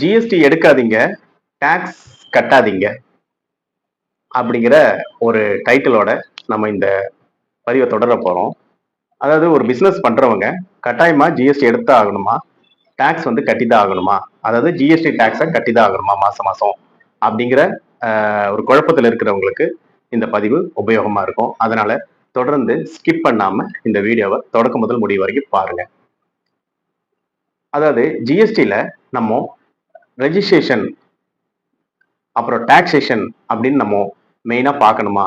GST எடுக்காதீங்க tax கட்டாதீங்க அப்படிங்கிற ஒரு டைட்டிலோட நம்ம இந்த பதிவை தொடர போகிறோம் அதாவது ஒரு பிஸ்னஸ் பண்ணுறவங்க கட்டாயமாக ஜிஎஸ்டி எடுத்து ஆகணுமா? டேக்ஸ் வந்து கட்டி தான் ஆகணுமா? அதாவது ஜிஎஸ்டி டேக்ஸை கட்டி தான் ஆகணுமா மாதம் மாதம் அப்படிங்கிற ஒரு குழப்பத்தில் இருக்கிறவங்களுக்கு இந்த பதிவு உபயோகமாக இருக்கும். அதனால் தொடர்ந்து ஸ்கிப் பண்ணாமல் இந்த வீடியோவை தொடக்கம் முதல் முடிவு வரைக்கும் பாருங்கள் அதாவது ஜிஎஸ்டியில் நம்ம ரெஜிஸ்ட்ரேஷன் அப்புறம் டாக்ஸேஷன் அப்படின்னு நம்ம மெயினாக பார்க்கணுமா?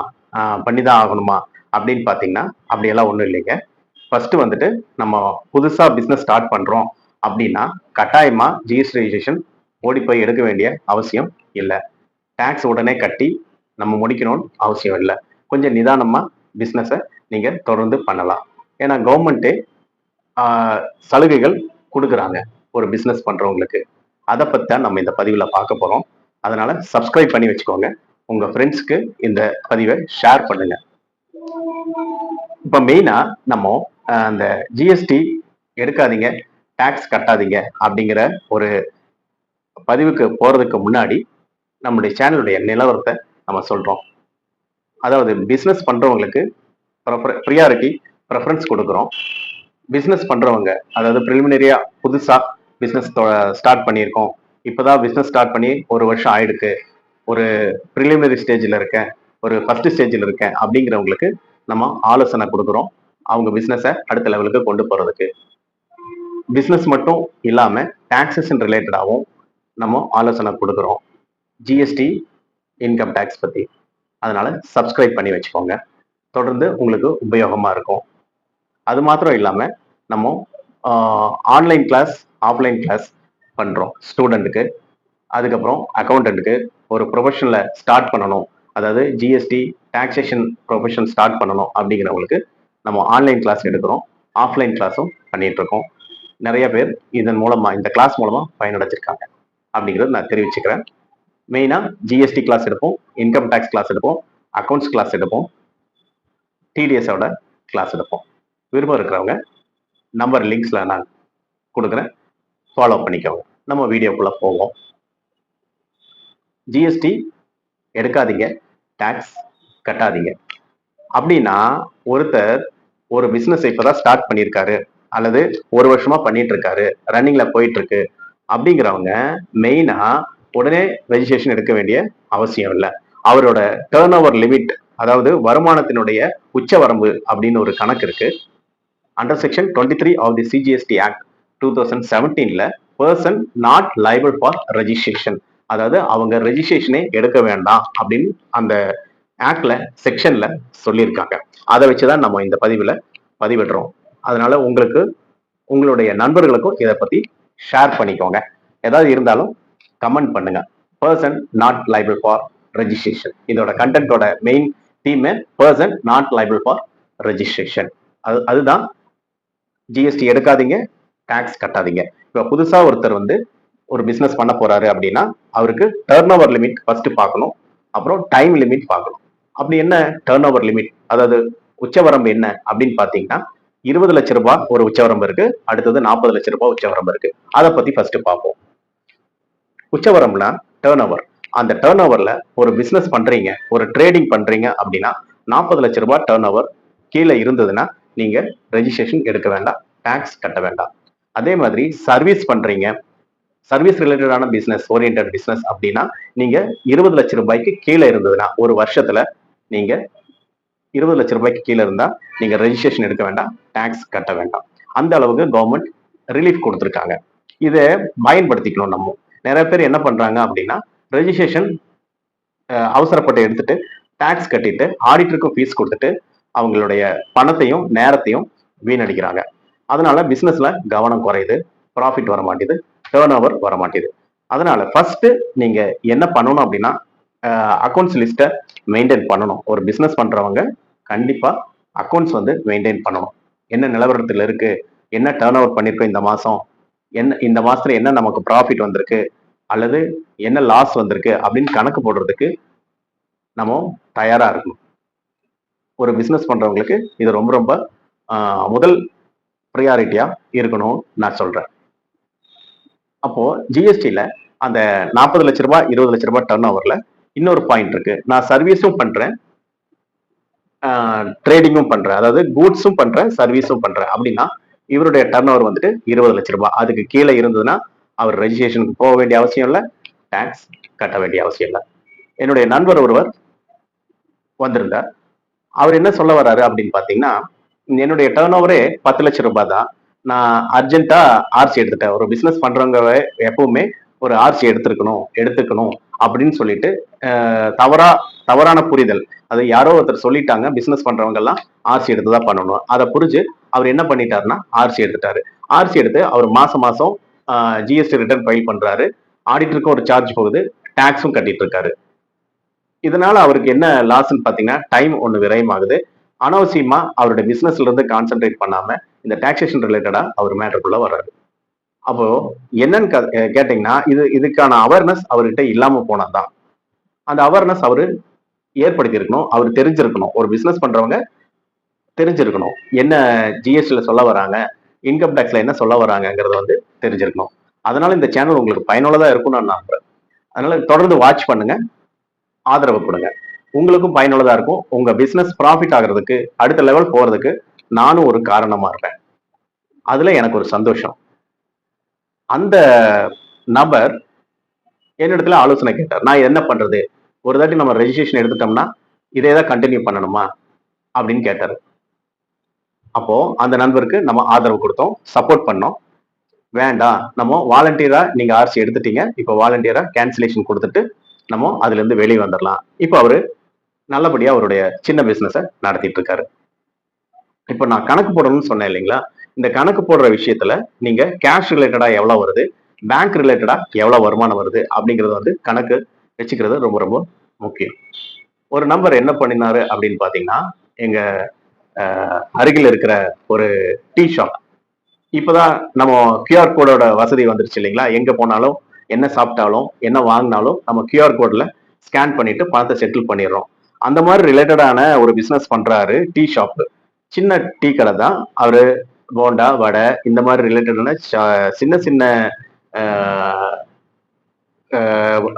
பண்ணி தான் ஆகணுமா? அப்படின்னு பார்த்தீங்கன்னா அப்படியெல்லாம் ஒன்றும் இல்லைங்க. ஃபஸ்ட்டு வந்துட்டு நம்ம புதுசாக பிஸ்னஸ் ஸ்டார்ட் பண்ணுறோம் அப்படின்னா கட்டாயமாக ஜிஎஸ்டி ரெஜிஸ்ட்ரேஷன் ஓடி போய் எடுக்க வேண்டிய அவசியம் இல்லை. டேக்ஸ் உடனே கட்டி நம்ம முடிக்கணும்னு அவசியம் இல்லை. கொஞ்சம் நிதானமாக பிஸ்னஸை நீங்கள் தொடர்ந்து பண்ணலாம். ஏன்னா கவர்மெண்ட்டே சலுகைகள் கொடுக்குறாங்க ஒரு பிஸ்னஸ் பண்ணுறவங்களுக்கு அதை பற்றி தான் நம்ம இந்த பதிவில் பார்க்க போகிறோம் அதனால் சப்ஸ்கிரைப் பண்ணி வச்சுக்கோங்க. உங்கள் ஃப்ரெண்ட்ஸ்க்கு இந்த பதிவை ஷேர் பண்ணுங்க. இப்போ மெயினாக நம்ம அந்த ஜிஎஸ்டி எடுக்காதீங்க டேக்ஸ் கட்டாதீங்க அப்படிங்கிற ஒரு பதிவுக்கு போகிறதுக்கு முன்னாடி நம்முடைய சேனலுடைய நிலவரத்தை நம்ம சொல்கிறோம் அதாவது பிஸ்னஸ் பண்ணுறவங்களுக்கு பண்றவங்களுக்கு ப்ரியாரிட்டி ப்ரெஃபரன்ஸ் கொடுக்குறோம். பிஸ்னஸ் பண்ணுறவங்க அதாவது ப்ரிலிமினரியாக புதுசாக பிஸ்னஸ் ஸ்டார்ட் பண்ணியிருக்கோம். இப்போதான் பிஸ்னஸ் ஸ்டார்ட் பண்ணி ஒரு வருஷம் ஆயிடுக்கு ஒரு ப்ரிலிமினரி ஸ்டேஜில் இருக்கேன். ஒரு ஃபர்ஸ்ட் ஸ்டேஜில் இருக்கேன். அப்படிங்கிறவங்களுக்கு நம்ம ஆலோசனை கொடுக்குறோம். அவங்க பிஸ்னஸை அடுத்த லெவலுக்கு கொண்டு போகிறதுக்கு பிஸ்னஸ் மட்டும் இல்லாமல் டாக்ஸேஷன் ரிலேட்டடாகவும் நம்ம ஆலோசனை கொடுக்குறோம். ஜிஎஸ்டி இன்கம் டேக்ஸ் பற்றி அதனால் சப்ஸ்கிரைப் பண்ணி வச்சுக்கோங்க. தொடர்ந்து உங்களுக்கு உபயோகமாக இருக்கும். அது மாத்திரம் இல்லாமல் நம்ம ஆன்லைன் கிளாஸ் ஆஃப்லைன் கிளாஸ் பண்ணுறோம் ஸ்டூடெண்ட்டுக்கு அதுக்கப்புறம் அக்கௌண்டண்ட்டுக்கு ஒரு ப்ரொஃபஷனில் ஸ்டார்ட் பண்ணணும். அதாவது ஜிஎஸ்டி டாக்ஸேஷன் ப்ரொஃபஷன் ஸ்டார்ட் பண்ணணும் அப்படிங்கிறவங்களுக்கு நம்ம ஆன்லைன் கிளாஸ் எடுக்கிறோம். ஆஃப்லைன் கிளாஸும் பண்ணிட்டு இருக்கோம். நிறைய பேர் இதன் மூலமாக இந்த கிளாஸ் மூலமாக பயனடைஞ்சிருக்காங்க அப்படிங்கிறது நான் தெரிவிச்சுக்கிறேன். மெயினாக ஜிஎஸ்டி கிளாஸ் எடுப்போம் இன்கம் டேக்ஸ் கிளாஸ் எடுப்போம் அக்கௌண்ட்ஸ் கிளாஸ் எடுப்போம் டிடிஎஸோட கிளாஸ் எடுப்போம். விருப்பம் இருக்கிறவங்க நம்பர் லிங்க்ஸில் நான் கொடுக்குறேன். ஃபாலோ பண்ணிக்கோங்க. நம்ம வீடியோக்குள்ளே போவோம். ஜிஎஸ்டி எடுக்காதீங்க. டேக்ஸ் கட்டாதீங்க. அப்படின்னா ஒருத்தர் ஒரு பிஸ்னஸ் இப்போதான் ஸ்டார்ட் பண்ணியிருக்காரு அல்லது ஒரு வருஷமா பண்ணிட்டு இருக்காரு ரன்னிங்ல போயிட்டு இருக்கு அப்படிங்கிறவங்க மெயினா உடனே ரெஜிஸ்ட்ரேஷன் எடுக்க வேண்டிய அவசியம் இல்லை. அவரோட டேர்ன் ஓவர் லிமிட் அதாவது வருமானத்தினுடைய உச்ச வரம்பு அப்படின்னு ஒரு கணக்கு இருக்கு. Under section twenty three of the CGST act two thousand செவன்டீன்ல person not liable for registration அதாவது அவங்க ரெஜிஸ்ட்ரேஷனே எடுக்க வேண்டாம் அப்படின்னு அந்த ஆக்ட்ல செக்ஷன்ல சொல்லியிருக்காங்க. அதை வச்சுதான் நம்ம இந்த பதிவில் பதிவிடுறோம். அதனால உங்களுக்கு உங்களுடைய நண்பர்களுக்கும் இதை பத்தி ஷேர் பண்ணிக்கோங்க. ஏதாவது இருந்தாலும் கமெண்ட் பண்ணுங்க. Person not liable for registration இதோட கண்டென்ட்டோட main தீமே person not liable for registration அது அதுதான் ஜிஎஸ்டி எடுக்காதீங்க. டேக்ஸ் கட்டாதீங்க. இப்போ புதுசாக ஒருத்தர் வந்து ஒரு பிஸ்னஸ் பண்ண போறாரு அப்படின்னா அவருக்கு டேர்ன் ஓவர் லிமிட் ஃபர்ஸ்ட் பார்க்கணும். அப்புறம் டைம் லிமிட் பார்க்கணும். அப்படி என்ன டேர்ன் ஓவர் லிமிட் அதாவது உச்சவரம்பு என்ன அப்படின்னு பார்த்தீங்கன்னா இருபது லட்ச ரூபாய் ஒரு உச்சவரம்பு இருக்கு. அடுத்தது நாற்பது லட்ச ரூபாய் உச்சவரம்பு இருக்கு. அதை பத்தி ஃபர்ஸ்ட் பார்ப்போம். உச்சவரம்புனா டேர்ன் ஓவர் அந்த டேர்ன் ஓவர்ல ஒரு பிசினஸ் பண்றீங்க ஒரு ட்ரேடிங் பண்றீங்க அப்படின்னா நாற்பது லட்ச ரூபாய் டேர்ன் ஓவர் கீழே இருந்ததுன்னா நீங்க ரெஜிஸ்ட்ரேஷன் எடுக்க வேண்டாம் டேக்ஸ் கட்ட வேண்டாம். அதே மாதிரி சர்வீஸ் பண்றீங்க. சர்வீஸ் ரிலேட்டடான பிசினஸ் ஓரியன்ட் பிசினஸ் அப்படின்னா நீங்க இருபது லட்ச ரூபாய்க்கு கீழே இருந்ததுன்னா ஒரு வருஷத்துல நீங்க இருபது லட்ச ரூபாய்க்கு கீழே இருந்தா நீங்க ரெஜிஸ்ட்ரேஷன் எடுக்க வேண்டாம் டாக்ஸ் கட்ட வேண்டாம். அந்த அளவுக்கு கவர்மெண்ட் ரிலீஃப் கொடுத்துருக்காங்க. இதை பயன்படுத்திக்கணும் நம்ம. நிறைய பேர் என்ன பண்றாங்க அப்படின்னா ரெஜிஸ்ட்ரேஷன் அவசரப்பட்டு எடுத்துட்டு டாக்ஸ் கட்டிட்டு ஆடிட்டருக்கும் ஃபீஸ் கொடுத்துட்டு அவங்களுடைய பணத்தையும் நேரத்தையும் வீணடிக்கிறாங்க. அதனால பிசினஸ்ல கவனம் குறையுது ப்ராஃபிட் வர மாட்டேது டேர்ன் ஓவர் வர மாட்டேது அதனால ஃபர்ஸ்ட் நீங்க என்ன பண்ணணும் அப்படின்னா அக்கௌண்ட்ஸ் லிஸ்ட்டை மெயின்டைன் பண்ணணும். ஒரு பிஸ்னஸ் பண்றவங்க கண்டிப்பா அக்கௌண்ட்ஸ் வந்து மெயின்டைன் பண்ணணும். என்ன நிலவரத்தில் இருக்கு என்ன டேர்ன் ஓவர் பண்ணியிருக்கோம் இந்த மாசம் என்ன இந்த மாசத்துல என்ன நமக்கு ப்ராஃபிட் வந்திருக்கு அல்லது என்ன லாஸ் வந்திருக்கு அப்படின்னு கணக்கு போடுறதுக்கு நம்ம தயாரா இருக்கணும். ஒரு பிஸ்னஸ் பண்றவங்களுக்கு இது ரொம்ப ரொம்ப முதல் ப்ரையாரிட்டியாக இருக்கணும்னு நான் சொல்கிறேன் அப்போது ஜிஎஸ்டியில் அந்த நாற்பது லட்ச ரூபாய் இருபது லட்ச ரூபாய் டர்ன் ஓவரில் இன்னொரு பாயிண்ட் இருக்கு. நான் சர்வீஸும் பண்ணுறேன் ட்ரேடிங்கும் பண்ணுறேன் அதாவது கூட்ஸும் பண்ணுறேன் சர்வீஸும் பண்ணுறேன் அப்படின்னா இவருடைய டர்ன் ஓவர் வந்துட்டு இருபது லட்ச ரூபாய். அதுக்கு கீழே இருந்ததுன்னா அவர் ரெஜிஸ்ட்ரேஷனுக்கு போக வேண்டிய அவசியம் இல்லை டேக்ஸ் கட்ட வேண்டிய அவசியம் இல்லை. என்னுடைய நண்பர் ஒருவர் வந்திருந்தார். அவர் என்ன சொல்ல வர்றாரு அப்படின்னு பார்த்தீங்கன்னா என்னுடைய டேர்ன் ஓவரே பத்து லட்சம் ரூபாய் தான் நான் அர்ஜென்ட்டா ஆர்சி எடுத்துட்டேன். ஒரு பிசினஸ் பண்றவங்க எப்பவுமே ஒரு ஆர்சி எடுத்துருக்கணும் எடுத்துக்கணும் அப்படின்னு சொல்லிட்டு தவறா தவறான புரிதல். அது யாரோ ஒருத்தர் சொல்லிட்டாங்க பிசினஸ் பண்றவங்க எல்லாம் ஆர்சி எடுத்து தான் பண்ணணும். அதை புரிஞ்சு அவர் என்ன பண்ணிட்டாருன்னா ஆர்சி எடுத்துட்டாரு. ஆர்சி எடுத்து அவர் மாசம் மாசம் ஜிஎஸ்டி ரிட்டர்ன் ஃபைல் பண்றாரு. ஆடிட்டருக்கும் ஒரு சார்ஜ் போகுது. டேக்ஸும் கட்டிட்டு இருக்காரு. இதனால அவருக்கு என்ன லாஸ்ன்னு பாத்தீங்கன்னா டைம் ஒன்று விரயமாகுது. அனாவசியமா அவருடைய பிசினஸ்ல இருந்து கான்சென்ட்ரேட் பண்ணாம இந்த டாக்ஸேஷன் ரிலேட்டடா அவர் மேட்டருக்குள்ள வர்றாரு. அப்போ என்னன்னு கே- கேட்டீங்கன்னா இது இதுக்கான அவேர்னஸ் அவர்கிட்ட இல்லாம போனதுதான். அந்த அவேர்னஸ் அவரு ஏற்படுத்தி இருக்கணும் அவர் தெரிஞ்சிருக்கணும். ஒரு பிசினஸ் பண்றவங்க தெரிஞ்சிருக்கணும். என்ன ஜிஎஸ்டில சொல்ல வராங்க இன்கம் டேக்ஸ்ல என்ன சொல்ல வராங்கங்கிறத வந்து தெரிஞ்சிருக்கணும். அதனால இந்த சேனல் உங்களுக்கு பயனுள்ளதா இருக்கும்னு நான் நம்புறேன். அதனால தொடர்ந்து வாட்ச் பண்ணுங்க ஆதரவு கொடுங்க. உங்களுக்கும் பயனுள்ளதா இருக்கும். உங்க பிசினஸ் ப்ராஃபிட் ஆகுறதுக்கு அடுத்த லெவல் போறதுக்கு நானும் ஒரு காரணமா இருப்பேன். அதுல எனக்கு ஒரு சந்தோஷம். அந்த நபர் என்னிடத்துல ஆலோசனை கேட்டார். நான் என்ன பண்றது? ஒரு தாட்டி நம்ம ரெஜிஸ்ட்ரேஷன் எடுத்துட்டோம்னா இதே தான் கண்டினியூ பண்ணணுமா? அப்படின்னு கேட்டார். அப்போ அந்த நண்பருக்கு நம்ம ஆதரவு கொடுத்தோம். சப்போர்ட் பண்ணோம். வேண்டாம். நம்ம வாலண்டியரா நீங்க ஆர்சி எடுத்துட்டீங்க. இப்போ வாலண்டியரா கேன்சலேஷன் கொடுத்துட்டு நம்ம அதுல இருந்து வெளியே வந்துடலாம் இப்போ அவரு நல்லபடியா அவருடைய சின்ன பிசினஸை நடத்திட்டு இருக்காரு இப்போ நான் கணக்கு போடணும்னு சொன்னேன் இல்லைங்களா? இந்த கணக்கு போடுற விஷயத்துல நீங்க கேஷ் ரிலேட்டடா எவ்வளவு வருது? பேங்க் ரிலேட்டடா எவ்வளவு வருமானம் வருது? அப்படிங்கறது வந்து கணக்கு வச்சுக்கிறது ரொம்ப ரொம்ப முக்கியம். ஒரு நம்பர் என்ன பண்ணினாரு அப்படின்னு பாத்தீங்கன்னா எங்க அருகில் இருக்கிற ஒரு டீ ஷாப் இப்போதான் நம்ம கியூஆர் கோடோட வசதி வந்துருச்சு இல்லைங்களா? எங்க போனாலும் என்ன சாப்பிட்டாலும் என்ன வாங்கினாலும் நம்ம கியூஆர் கோட்ல ஸ்கேன் பண்ணிட்டு பணத்தை செட்டில் பண்ணிடுறோம். அந்த மாதிரி ரிலேட்டடான ஒரு பிசினஸ் பண்றாரு டீ ஷாப் சின்ன டீ கடை தான். அவரு போண்டா வடை இந்த மாதிரி ரிலேட்டடான சின்ன சின்ன ஆஹ்,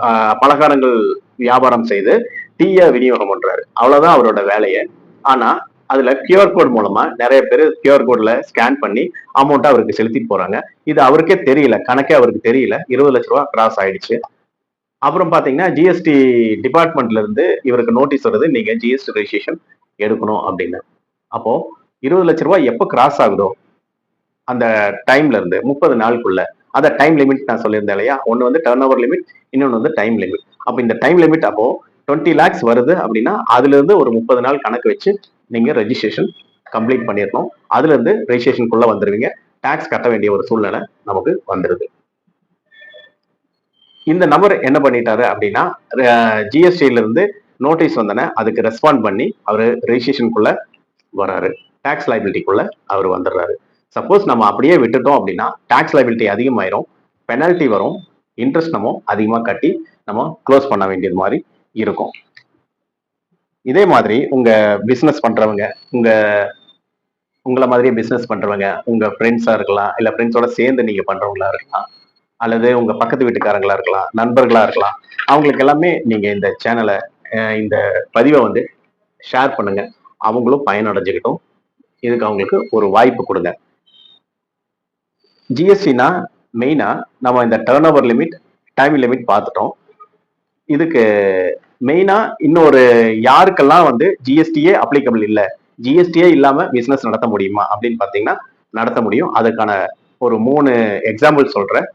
ஆஹ், பலகாரங்கள் வியாபாரம் செய்து டீயை விநியோகம் பண்றாரு. அவ்வளவுதான் அவரோட வேலையை. ஆனா அதுல கியூஆர் கோட் மூலமா நிறைய பேர் கியூஆர் கோட்ல ஸ்கேன் பண்ணி அமௌண்ட்டை அவருக்கு செலுத்திட்டு போறாங்க. இது அவருக்கே தெரியல கணக்கே அவருக்கு தெரியல. இருபது லட்ச ரூபா கிராஸ் ஆயிடுச்சு. அப்புறம் பாத்தீங்கன்னா ஜிஎஸ்டி டிபார்ட்மெண்ட்ல இருந்து இவருக்கு நோட்டீஸ் வருது நீங்க ஜிஎஸ்டி ரெஜிஸ்ட்ரேஷன் எடுக்கணும் அப்படின்னு. அப்போ இருபது லட்ச ரூபாய் எப்போ கிராஸ் ஆகுதோ அந்த டைம்ல இருந்து முப்பது நாளுக்குள்ள அந்த டைம் லிமிட் நான் சொல்லியிருந்தேன் இல்லையா? ஒன்று வந்து டர்ன் ஓவர் லிமிட் இன்னொன்று வந்து டைம் லிமிட் அப்போ இந்த டைம் லிமிட் அப்போ டுவெண்ட்டி லேக்ஸ் வருது அப்படின்னா அதுல இருந்து ஒரு முப்பது நாள் கணக்கு வச்சு நீங்க ரெஜிஸ்ட்ரேஷன் கம்ப்ளீட் பண்ணிடணும். அதுல இருந்து ரெஜிஸ்ட்ரேஷனுக்குள்ள வந்துருவீங்க. கட்ட வேண்டிய ஒரு சூழ்நிலை நமக்கு வந்துருது. இந்த நபர் என்ன பண்ணிட்டாரு அப்படின்னா ஜிஎஸ்டியில இருந்து நோட்டீஸ் வந்தன அதுக்கு ரெஸ்பாண்ட் பண்ணி அவர் ரெஜிஸ்ட்ரேஷனுக்குள்ள வராரு டேக்ஸ் லைபிலிட்டிக்குள்ள அவர் வந்துடுறாரு. சப்போஸ் நம்ம அப்படியே விட்டுட்டோம் அப்படின்னா டேக்ஸ் லைபிலிட்டி அதிகமாயிரும் பெனால்ட்டி வரும் இன்ட்ரெஸ்ட் நம்ம அதிகமாக கட்டி நம்ம க்ளோஸ் பண்ண வேண்டியது மாதிரி இருக்கும். இதே மாதிரி உங்க பிசினஸ் பண்றவங்க உங்க உங்களை மாதிரியே பிசினஸ் பண்றவங்க உங்க ஃப்ரெண்ட்ஸா இருக்கலாம் இல்ல ஃப்ரெண்ட்ஸோட சேர்ந்து நீங்க பண்றவங்களா இருக்கலாம் அல்லது உங்க பக்கத்து வீட்டுக்காரங்களா இருக்கலாம் நண்பர்களா இருக்கலாம் அவங்களுக்கு எல்லாமே நீங்க இந்த சேனலை இந்த பதிவை வந்து ஷேர் பண்ணுங்க. அவங்களும் பயனடைஞ்சுக்கிட்டும். இதுக்கு அவங்களுக்கு ஒரு வாய்ப்பு கொடுங்க. ஜிஎஸ்டினா மெயினா நம்ம இந்த turnover limit time limit பார்த்துட்டோம். இதுக்கு மெயினா இன்னொரு யாருக்கெல்லாம் வந்து ஜிஎஸ்டியே அப்ளிகபிள் இல்லை ஜிஎஸ்டியே இல்லாம பிசினஸ் நடத்த முடியுமா அப்படின்னு பார்த்தீங்கன்னா நடத்த முடியும். அதுக்கான ஒரு மூணு எக்ஸாம்பிள் சொல்றேன்.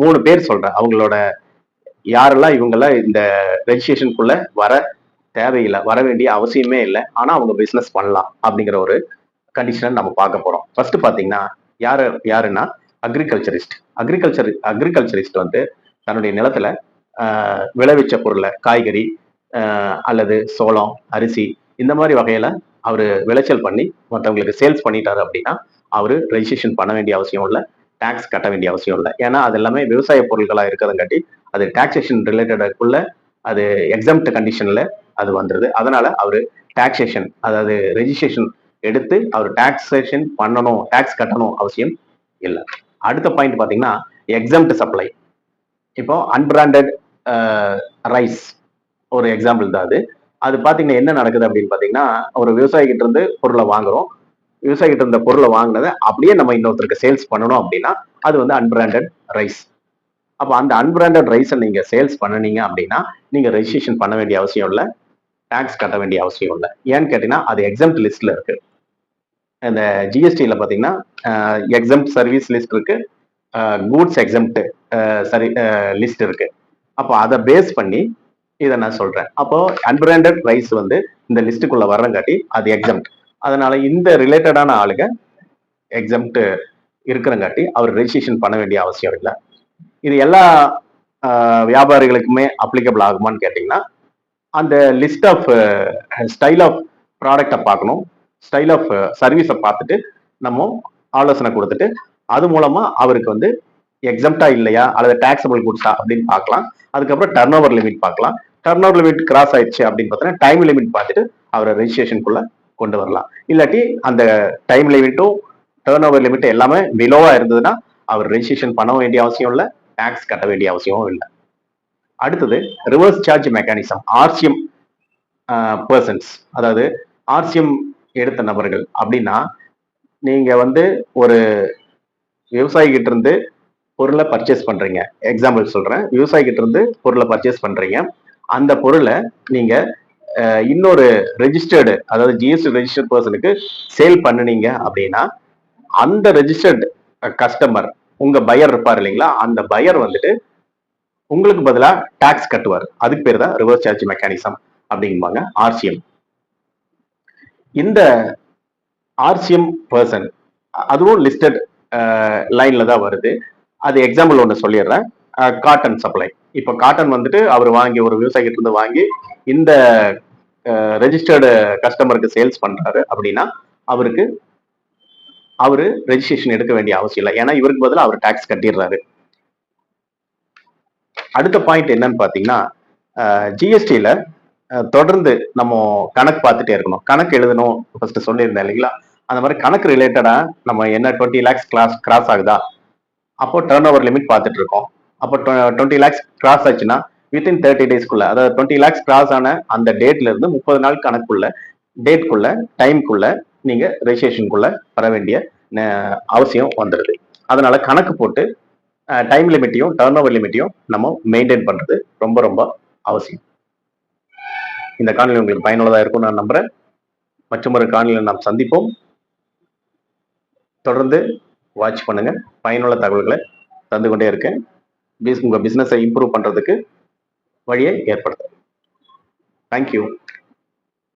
மூணு பேர் சொல்றேன். அவங்களோட யாரெல்லாம் இவங்கெல்லாம் இந்த ரெஜிஸ்ட்ரேஷனுக்குள்ள வர தேவையில்லை வர வேண்டிய அவசியமே இல்லை. ஆனா அவங்க பிசினஸ் பண்ணலாம் அப்படிங்கிற ஒரு கண்டிஷனை நம்ம பார்க்க போறோம். ஃபர்ஸ்ட் பாத்தீங்கன்னா யாரு யாருன்னா அக்ரிகல்ச்சரிஸ்ட் அக்ரிகல்ச்சர் அக்ரிகல்ச்சரிஸ்ட் வந்து தன்னுடைய நிலத்துல விளைவிச்ச பொருளை காய்கறி அல்லது சோளம் அரிசி இந்த மாதிரி வகையில அவர் விளைச்சல் பண்ணி மற்றவங்களுக்கு சேல்ஸ் பண்ணிட்டாரு அப்படின்னா அவர் ரெஜிஸ்ட்ரேஷன் பண்ண வேண்டிய அவசியம் இல்லை. டேக்ஸ் கட்ட வேண்டிய அவசியம் இல்லை. ஏன்னா அது எல்லாமே விவசாய பொருட்களா இருக்கிறதுங்காட்டி அது டாக்ஸேஷன் ரிலேட்டடுக்குள்ள அது எக்ஸாம்ட் கண்டிஷன்ல அது வந்துடுது அதனால அவர் டாக்ஸேஷன் அதாவது ரெஜிஸ்ட்ரேஷன் எடுத்து அவர் டாக்ஸேஷன் பண்ணணும் டேக்ஸ் கட்டணும் அவசியம் இல்லை. அடுத்த பாயிண்ட் பாத்தீங்கன்னா எக்ஸாம்ட் சப்ளை இப்போ அன்பிராண்டட் ரைஸ் ஒரு எக்ஸாம்பிள் தான் அது. அது பார்த்தீங்கன்னா என்ன நடக்குது அப்படின்னு பார்த்தீங்கன்னா ஒரு விவசாயிகிட்ட இருந்து பொருளை வாங்குறோம். விவசாயிகிட்ட இருந்த பொருளை வாங்கினதை அப்படியே நம்ம இன்னொருத்தருக்கு சேல்ஸ் பண்ணணும் அப்படின்னா அது வந்து அன்பிராண்டட் ரைஸ் அப்போ அந்த அன்பிராண்டட் ரைஸை நீங்க சேல்ஸ் பண்ணுனீங்க அப்படின்னா நீங்க ரெஜிஸ்ட்ரேஷன் பண்ண வேண்டிய அவசியம் இல்லை. டேக்ஸ் கட்ட வேண்டிய அவசியம் இல்லை. ஏன்னு கேட்டீங்கன்னா அது எக்ஸாம்ட் லிஸ்ட்ல இருக்கு. இந்த ஜிஎஸ்டியில் பார்த்தீங்கன்னா எக்ஸாம்ட் சர்வீஸ் லிஸ்ட் இருக்கு. கூட்ஸ் எக்ஸாம்ட் சரி லிஸ்ட் இருக்கு. அப்போ அதை பேஸ் பண்ணி இதை நான் சொல்றேன். அப்போ அன்பிராண்டட் ரைஸ் வந்து இந்த லிஸ்ட்டுக்குள்ள வரங்காட்டி அது எக்ஸம்ட் அதனால இந்த ரிலேட்டடான ஆளுங்க எக்ஸம்ட்டு இருக்கிறங்காட்டி அவர் ரெஜிஸ்ட்ரேஷன் பண்ண வேண்டிய அவசியம் இல்லை. இது எல்லா வியாபாரிகளுக்குமே அப்ளிகபிள் ஆகுமான்னு கேட்டிங்கன்னா அந்த லிஸ்ட் ஆஃப் ஸ்டைல் ஆஃப் ப்ராடக்டை பார்க்கணும். ஸ்டைல் ஆஃப் சர்வீஸை பார்த்துட்டு நம்ம ஆலோசனை கொடுத்துட்டு அது மூலமா அவருக்கு வந்து எக்ஸம்டா இல்லையா அல்லது டேக்ஸபிள் குட்ஸா அப்படின்னு பார்க்கலாம். அதுக்கப்புறம் டர்ன் ஓவர் லிமிட் பார்க்கலாம். டர்ன் ஓவர் லிமிட் கிராஸ் ஆயிடுச்சு அப்படின்னு பார்த்தீங்கன்னா டைம் லிமிட் பார்த்துட்டு அவரை ரெஜிஸ்ட்ரேஷனுக்குள்ள கொண்டு வரலாம். இல்லாட்டி அந்த டைம் லிமிட்டும் டேர்ன் ஓவர் லிமிட் எல்லாமே பிலோவா இருந்ததுன்னா அவர் ரெஜிஸ்ட்ரேஷன் பண்ண வேண்டிய அவசியம் இல்லை டேக்ஸ் கட்ட வேண்டிய அவசியமும் இல்லை. அடுத்தது reverse charge mechanism RCM persons அதாவது ஆர்சிஎம் எடுத்த நபர்கள். அப்படின்னா நீங்க வந்து ஒரு விவசாயிகிட்ட இருந்து பொருளை பர்ச்சேஸ் பண்றீங்க. எக்ஸாம்பிள் சொல்றேன். விவசாயிகிட்ட இருந்து பொருளை பர்ச்சேஸ் பண்றீங்க. அந்த பொருளை நீங்க இன்னொரு ரெஜிஸ்டர்டு அதாவது ஜிஎஸ்டி ரெஜிஸ்டர்ட் பர்சனுக்கு சேல் பண்ணுனீங்க அப்படின்னா அந்த ரெஜிஸ்டர்டு கஸ்டமர் உங்க பையர் இருப்பார் இல்லைங்களா? அந்த பையர் வந்துட்டு உங்களுக்கு பதிலா டாக்ஸ் கட்டுவார். அதுக்கு பேர் தான் ரிவர்ஸ் சார்ஜ் மெக்கானிசம் அப்படிங்குவாங்க ஆர்சிஎம் இந்த ஆர்சிஎம் பர்சன் அதுவும் லிஸ்டட் லைன்ல தான் வருது. அது எக்ஸாம்பிள் ஒன்று சொல்லிடுறேன். காட்டன் சப்ளை இப்போ காட்டன் வந்துட்டு அவர் வாங்கி ஒரு விவசாயிகிட்ட இருந்து வாங்கி இந்த ரெஜிஸ்டர்டு கஸ்டமருக்கு சேல்ஸ் பண்றாரு அப்படின்னா அவருக்கு அவர் ரெஜிஸ்ட்ரேஷன் எடுக்க வேண்டிய அவசியம் இல்லை. ஏன்னா இவருக்கு பதிலாக அவர் டேக்ஸ் கட்டிடுறாரு. அடுத்த பாயிண்ட் என்னன்னு பார்த்தீங்கன்னா ஜிஎஸ்டியில் தொடர்ந்து நம்ம கணக்கு பார்த்துட்டே இருக்கணும். கணக்கு எழுதணும். ஃபர்ஸ்ட் சொல்லியிருந்தேன் இல்லைங்களா? அந்த மாதிரி கணக்கு ரிலேட்டடாக நம்ம என்ன டுவெண்ட்டி லேக்ஸ் கிளாஸ் கிராஸ் ஆகுதா? அப்போ டர்ன் ஓவர் லிமிட் பார்த்துட்டு இருக்கோம். அப்போ டுவெண்ட்டி லேக்ஸ் கிராஸ் ஆச்சுன்னா வித்தின் தேர்ட்டி டேஸ்க்குள்ள அதாவது டுவெண்ட்டி லேக்ஸ் கிராஸ் ஆன அந்த டேட்ல இருந்து முப்பது நாள் கணக்குள்ள டேட்குள்ள டைம்குள்ள நீங்க ரெஜிஸ்ட்ரேஷனுக்குள்ள வர வேண்டிய அவசியம் வந்துடுது அதனால கணக்கு போட்டு டைம் லிமிட்டையும் டர்ன் ஓவர் லிமிட்டையும் நம்ம மெயின்டைன் பண்றது ரொம்ப ரொம்ப அவசியம். இந்த காணொலி உங்களுக்கு பயனுள்ளதாக இருக்கும் நான் நம்புறேன். மற்றும் ஒரு காணொலியில் நாம் சந்திப்போம். தொடர்ந்து வாட்ச் பண்ணுங்க. பயனுள்ள தகவல்களை தந்து கொண்டே இருக்கேன். பிஸ் உங்க பிசினஸை இம்ப்ரூவ் பண்றதுக்கு வழியை ஏற்படுத்தும். தேங்க்யூ